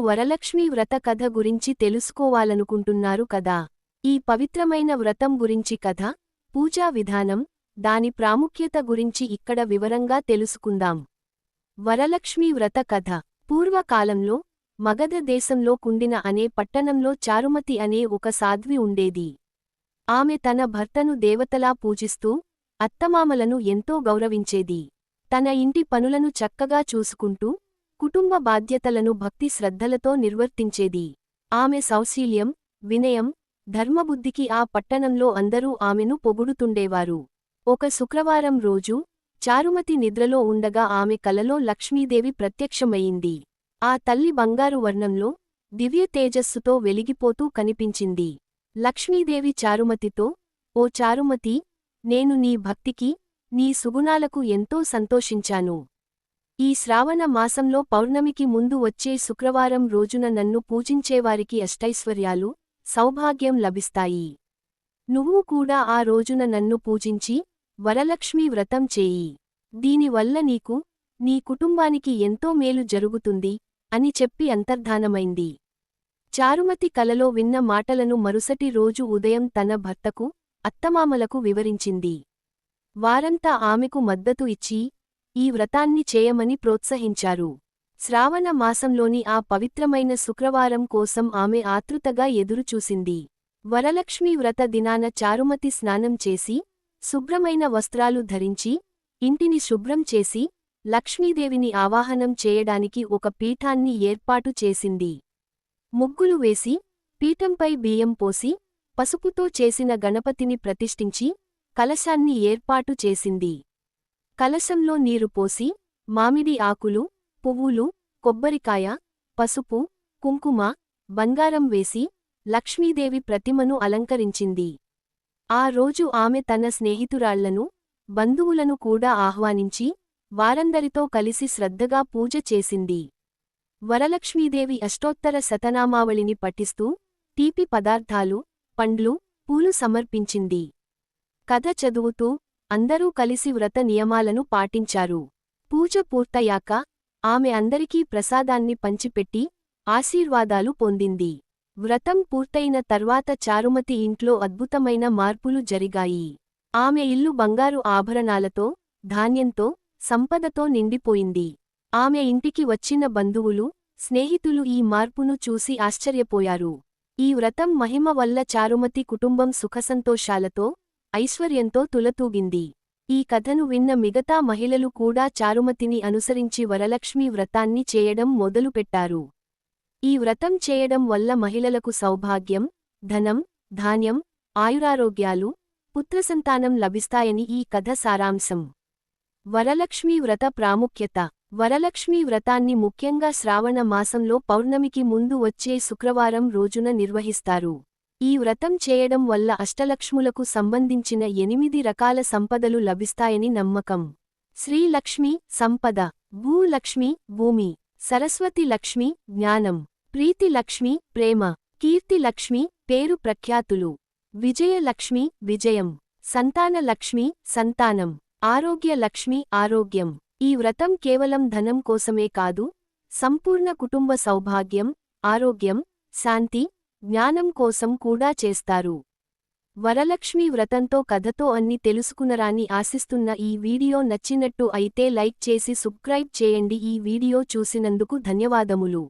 వరలక్ష్మీ వ్రత కథ గురించి తెలుసుకోవాలనుకుంటున్నారు కదా? ఈ పవిత్రమైన వ్రతం గురించి కథ పూజా విధానం దాని ప్రాముఖ్యత గురించి ఇక్కడ వివరంగా తెలుసుకుందాం. వరలక్ష్మీ వ్రత కథ పూర్వకాలంలో మగధ దేశంలో కుండిన అనే పట్టణంలో చారుమతి అనే ఒక సాధ్వి ఉండేది. ఆమె తన భర్తను దేవతలా పూజిస్తూ అత్తమామలను ఎంతో గౌరవించేది. తన ఇంటి పనులను చక్కగా చూసుకుంటూ కుటుంబ బాధ్యతలను భక్తి శ్రద్ధలతో నిర్వర్తించేది. ఆమె సౌశీల్యం వినయం ధర్మబుద్ధికి ఆ పట్టణంలో అందరూ ఆమెను పొగుడుతుండేవారు. ఒక శుక్రవారం రోజు చారుమతి నిద్రలో ఉండగా ఆమె కలలో లక్ష్మీదేవి ప్రత్యక్షమయ్యింది. ఆ తల్లి బంగారు వర్ణంలో దివ్య తేజస్సుతో వెలిగిపోతూ కనిపించింది. లక్ష్మీదేవి చారుమతితో ఓ చారుమతి నేను నీ భక్తికి నీ సుగుణాలకు ఎంతో సంతోషించాను. ఈ శ్రావణ మాసంలో పౌర్ణమికి ముందు వచ్చే శుక్రవారం రోజున నన్ను పూజించేవారికి అష్టైశ్వర్యాలు సౌభాగ్యం లభిస్తాయి. నువ్వు కూడా ఆ రోజున నన్ను పూజించి వరలక్ష్మీ వ్రతం చేయి. దీనివల్ల నీకు నీ కుటుంబానికి ఎంతో మేలు జరుగుతుంది అని చెప్పి అంతర్ధానమైంది. చారుమతి కలలో విన్న మాటలను మరుసటి రోజు ఉదయం తన భర్తకు అత్తమామలకు వివరించింది. వారంతా ఆమెకు మద్దతు ఇచ్చి ఈ వ్రతాన్ని చేయమని ప్రోత్సహించారు. శ్రావణ మాసంలోని ఆ పవిత్రమైన శుక్రవారం కోసం ఆమె ఆతృతగా ఎదురుచూసింది. వరలక్ష్మీ వ్రత దినాన చారుమతి స్నానం చేసి శుభ్రమైన వస్త్రాలు ధరించి ఇంటిని శుభ్రం చేసి లక్ష్మీదేవిని ఆవాహనం చేయడానికి ఒక పీఠాన్ని ఏర్పాటు చేసింది. ముగ్గులు వేసి పీఠంపై బియ్యం పోసి పసుపుతో చేసిన గణపతిని ప్రతిష్ఠించి కలశాన్ని ఏర్పాటు చేసింది. కలశంలో నీరు పోసి మామిడి ఆకులు పువ్వులు కొబ్బరికాయ పసుపు కుంకుమ బంగారం వేసి లక్ష్మీదేవి ప్రతిమను అలంకరించింది. ఆ రోజు ఆమె తన స్నేహితురాళ్ళను బంధువులను కూడా ఆహ్వానించి వారందరితో కలిసి శ్రద్ధగా పూజ చేసింది. వరలక్ష్మీదేవి అష్టోత్తర శతనామావళిని పఠిస్తూ తీపి పదార్థాలు పండ్లు పూలు సమర్పించింది. కథ చదువుతూ అందరూ కలిసి వ్రత నియమాలను పాటించారు. పూజ పూర్తయ్యాక ఆమె అందరికీ ప్రసాదాన్ని పంచిపెట్టి ఆశీర్వాదాలు పొందింది. వ్రతం పూర్తయిన తర్వాత చారుమతి ఇంట్లో అద్భుతమైన మార్పులు జరిగాయి. ఆమె ఇల్లు బంగారు ఆభరణాలతో ధాన్యంతో సంపదతో నిండిపోయింది. ఆమె ఇంటికి వచ్చిన బంధువులు స్నేహితులు ఈ మార్పును చూసి ఆశ్చర్యపోయారు. ఈ వ్రతం మహిమ వల్ల చారుమతి కుటుంబం సుఖసంతోషాలతో ఐశ్వర్యంతో తులతూగింది. ఈ కథను విన్న మిగతా మహిళలు కూడా చారుమతిని అనుసరించి వరలక్ష్మీ వ్రతాన్ని చేయడం మొదలుపెట్టారు. ఈ వ్రతం చేయడం వల్ల మహిళలకు సౌభాగ్యం ధనం ధాన్యం ఆయురారోగ్యాలు పుత్రసంతానం లభిస్తాయని ఈ కథ సారాంశం. వరలక్ష్మీ వ్రత ప్రాముఖ్యత. వరలక్ష్మీ వ్రతాన్ని ముఖ్యంగా శ్రావణ మాసంలో పౌర్ణమికి ముందు వచ్చే శుక్రవారం రోజున నిర్వహిస్తారు. ఈ వ్రతం చేయడం వల్ల అష్టలక్ష్ములకు సంబంధించిన ఎనిమిది రకాల సంపదలు లభిస్తాయని నమ్మకం. శ్రీలక్ష్మి సంపద భూలక్ష్మి భూమి సరస్వతి లక్ష్మి జ్ఞానం ప్రీతి లక్ష్మి ప్రేమ కీర్తి లక్ష్మి పేరు ప్రఖ్యాతులు. విజయలక్ష్మి విజయం సంతాన లక్ష్మి సంతానం ఆరోగ్య లక్ష్మి ఆరోగ్యం. ఈ వ్రతం కేవలం ధనం కోసమే కాదు సంపూర్ణ కుటుంబ సౌభాగ్యం ఆరోగ్యం శాంతి జ్ఞానం కోసం కూడా చేస్తారు. వరలక్ష్మి వ్రతంతో కథతో అన్ని తెలుసుకునరాని ఆశిస్తున్న ఈ వీడియో నచ్చినట్టు అయితే లైక్ చేసి సబ్స్క్రైబ్ చేయండి. ఈ వీడియో చూసినందుకు ధన్యవాదములు.